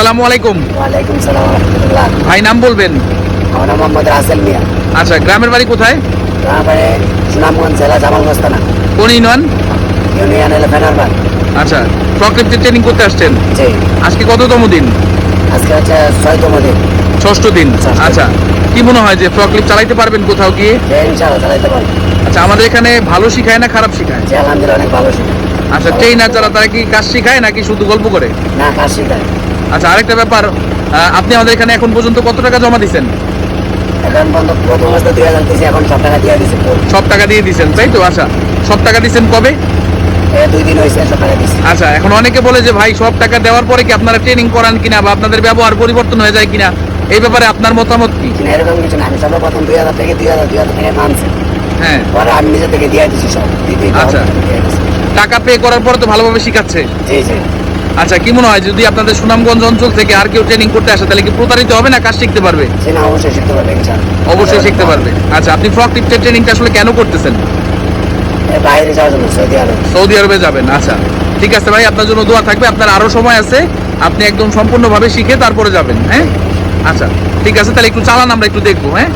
আসসালামু আলাইকুম। ওয়ালাইকুম সালাম রহমতুল্লাহ। ভাই নাম বলবেন? আমার নাম মোহাম্মদ রাসেল মিয়া। আচ্ছা গ্রামের বাড়ি কোথায়? সুনামগঞ্জ জেলা কোন ইউনিয়ন? ইউনিয়ন আচ্ছা ফ্রকলিফটে ট্রেনিং করতে আসছেন? জি। আজকে কততম দিন? আজকে হচ্ছে ছয়তম দিন। ষষ্ঠ দিন। আচ্ছা কি মনে হয় যে ফ্রকলিফট চালাইতে পারবেন কোথাও গিয়ে? আচ্ছা আমাদের এখানে ভালো শিখায় না খারাপ শিখায়? আলহামদুলিল্লাহ অনেক ভালো শিখে আচ্ছা ট্রেনার যারা তারা কি কাজ শিখায় নাকি শুধু গল্প করে? না কাজ শিখায়। আচ্ছা আরেকটা ব্যাপার আপনি আমাদের এখানে এখন পর্যন্ত কত টাকা জমা দিচ্ছেন সব টাকা দিয়ে দিয়েছি সব টাকা দিয়ে দিছেন তাই তো? আচ্ছা সব টাকা দিচ্ছেন কবে? আচ্ছা এখন অনেকে বলে যে ভাই সব টাকা দেওয়ার পরে কি আপনারা ট্রেনিং করান কিনা বা আপনাদের ব্যবহার পরিবর্তন হয়ে যায় কিনা? এই ব্যাপারে আপনার মতামত কি? এরকম কিছু না আমি সর্বপ্রথম দুই হাজার থেকে দুই হাজার দুই হাজার থেকে মানছি। হ্যাঁ। পরে আমি নিজে থেকে দিয়ে দিচ্ছি সব আচ্ছা। টাকা পে করার পরে তো ভালোভাবে শিখাচ্ছে। জি জি। আচ্ছা কি মনে হয় যদি আপনাদের সুনামগঞ্জ অঞ্চল থেকে আর কেউ ট্রেনিং করতে আসে তাহলে কি প্রতারিত হবে না কাজ শিখতে পারবে? অবশ্যই শিখতে পারবে অবশ্যই শিখতে পারবে। আচ্ছা আপনি ফ্রক টিপটের ট্রেনিংটা আসলে কেন করতেছেন? বাইরে যাওয়ার জন্য সৌদি আরব। সৌদি আরবে যাবেন আচ্ছা। ঠিক আছে ভাই আপনার জন্য দোয়া থাকবে আপনার আরও সময় আছে আপনি একদম সম্পূর্ণভাবে শিখে তারপরে যাবেন হ্যাঁ? আচ্ছা ঠিক আছে তাহলে একটু চালান আমরা একটু দেখব হ্যাঁ?